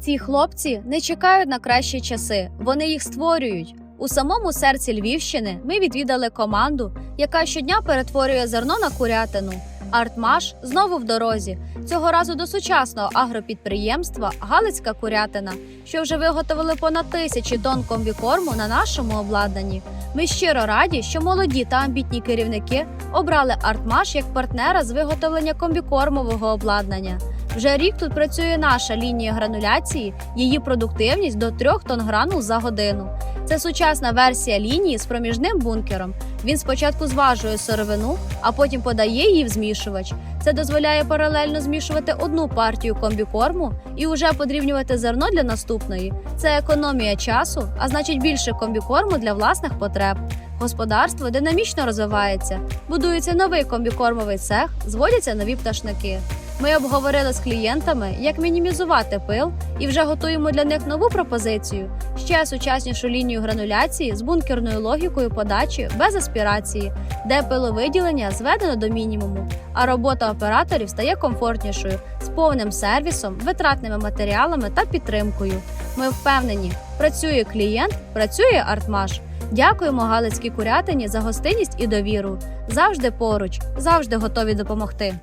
Ці хлопці не чекають на кращі часи, вони їх створюють. У самому серці Львівщини ми відвідали команду, яка щодня перетворює зерно на курятину. Артмаш знову в дорозі. Цього разу до сучасного агропідприємства Галицька курятина, що вже виготовили понад тисячі тонн комбікорму на нашому обладнанні. Ми щиро раді, що молоді та амбітні керівники обрали Артмаш як партнера з виготовлення комбікормового обладнання. Вже рік тут працює наша лінія грануляції, її продуктивність до 3 тонн гранул за годину. Це сучасна версія лінії з проміжним бункером. Він спочатку зважує сировину, а потім подає її в змішувач. Це дозволяє паралельно змішувати одну партію комбікорму і уже подрівнювати зерно для наступної. Це економія часу, а значить більше комбікорму для власних потреб. Господарство динамічно розвивається, будується новий комбікормовий цех, зводяться нові пташники. Ми обговорили з клієнтами, як мінімізувати пил, і вже готуємо для них нову пропозицію ще сучаснішу лінію грануляції з бункерною логікою подачі без аспірації, де пиловиділення зведено до мінімуму, а робота операторів стає комфортнішою з повним сервісом, витратними матеріалами та підтримкою. Ми впевнені, працює клієнт, працює Артмаш. Дякуємо Галицькій курятині за гостинність і довіру. Завжди поруч, завжди готові допомогти.